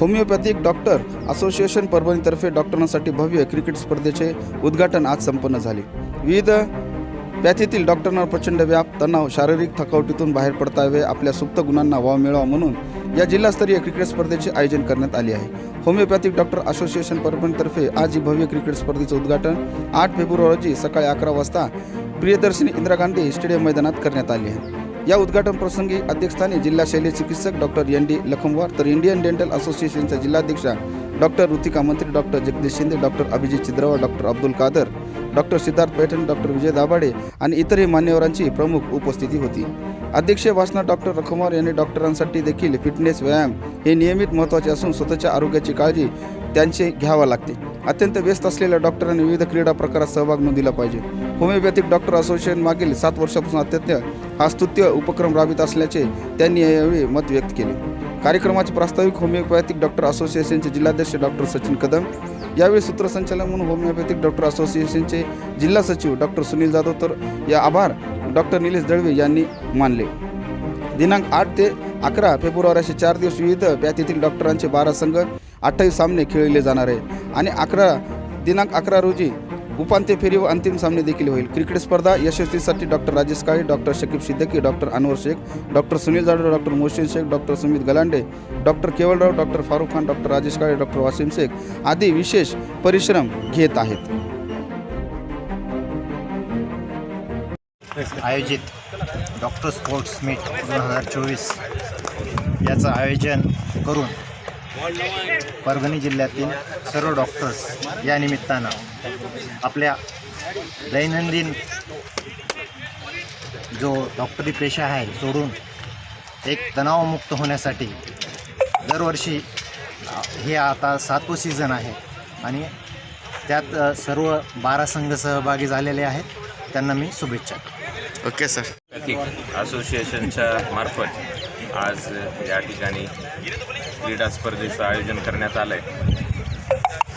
Homeopathic doctor association परभणीतर्फे डॉक्टरांसाठी भव्य cricket स्पर्धेचे उद्घाटन आज संपन्न झाले. विविध पॅथीतील डॉक्टरांना प्रचंड व्याप तणाव शारीरिक थकावटीतून बाहेर पडता यावे आपल्या सुप्त गुणांना वाव मिळावा म्हणून या जिल्हास्तरीय क्रिकेट स्पर्धेचे आयोजन करण्यात आले आहे. होमिओपॅथिक डॉक्टर असोसिएशन परभणीतर्फे आज ही भव्य क्रिकेट स्पर्धेचं उद्घाटन आठ फेब्रुवारी रोजी सकाळी अकरा वाजता प्रियदर्शनी इंदिरा गांधी स्टेडियम मैदानात करण्यात आले आहे. या उद्घाटन प्रसंगी अध्यक्षस्थानी जिल्हा शैल्य चिकित्सक डॉक्टर एन डी लखमवार तर इंडियन डेंटल असोसिएशनच्या जिल्हाध्यक्षा doctor Ritika Mantri doctor Jagdish Shinde doctor Abhijit Chidrawa doctor Abdul Kadar doctor Siddharth Paithan doctor Vijay Dabhade आणि इतरही मान्यवरांची प्रमुख उपस्थिती होती. अध्यक्षीय भाषणात डॉक्टर रखमार यांनी डॉक्टरांसाठी देखील फिटनेस व्यायाम हे नियमित महत्त्वाचे असून स्वतःच्या आरोग्याची काळजी त्यांचे घ्यावा लागते. अत्यंत व्यस्त असलेल्या डॉक्टरांनी विविध क्रीडा प्रकारात सहभाग नोंदविला पाहिजे. होमिओपॅथिक डॉक्टर असोसिएशन मागील सात वर्षापासून अत्यंत हा स्तुत्य उपक्रम राबवित असल्याचे त्यांनी यावेळी मत व्यक्त केले. कार्यक्रमाचे प्रास्ताविक होमिओपॅथिक डॉक्टर असोसिएशनचे जिल्हाध्यक्ष डॉक्टर सचिन कदम यावेळी सूत्रसंचालन म्हणून होमिओपॅथिक डॉक्टर असोसिएशनचे जिल्हा सचिव डॉक्टर सुनील जाधव तर या आभार डॉक्टर निलेश दळवे यांनी मानले. दिनांक आठ ते अकरा फेब्रुवारी असे चार दिवस विविध पॅथीतील डॉक्टरांचे बारा संघ अठ्ठावीस सामने खेळले जाणार आहे. आणि अकरा दिनांक अकरा रोजी उपांत्य फेरी व अंतिम सामने देखील होईल. क्रिकेट स्पर्धा यशस्वीसाठी doctor Rajesh Kale doctor Shakib Siddiqui doctor Anwar Shaikh doctor Sunil Jadhav doctor Mohsin Shaikh doctor Sumit Galande doctor Kevalrao doctor Farooq Khan doctor Rajesh Kale doctor Wasim Shaikh आदी विशेष परिश्रम घेत आहेत. आयोजित डॉक्टर स्पोर्ट्स मीट दोन हजार चोवीस याचं आयोजन करून परभणी जिल्ह्यातील सर्व डॉक्टर्स या निमित्तानं आपल्या दैनंदिन जो डॉक्टरी पेशा आहे सोडून एक तणावमुक्त होण्यासाठी दरवर्षी हे आता सातवं सीझन आहे आणि त्यात सर्व बारा संघ सहभागी झालेले आहेत. त्यांना मी शुभेच्छा ओके सर. असोसिएशनच्या मार्फत आज या ठिकाणी क्रीडा स्पर्धेचं आयोजन करण्यात आलं आहे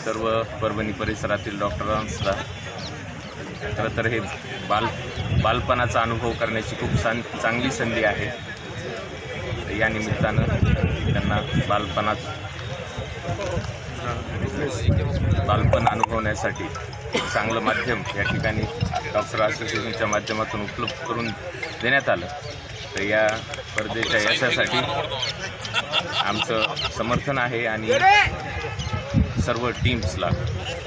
सर्व परभणी परिसरातील डॉक्टरांसला खरं तर हे बाल बालपणाचा अनुभव करण्याची खूप चांग चांगली संधी आहे. या निमित्तानं त्यांना बालपणात बालपण अनुभवण्यासाठी चांगलं माध्यम या ठिकाणी डॉक्टर असोसिएशनच्या माध्यमातून उपलब्ध करून देण्यात आलं. तर या स्पर्धेच्या यशासाठी आमचं समर्थन आहे आणि सर्व टीम्सला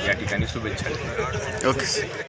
या ठिकाणी शुभेच्छा. ओके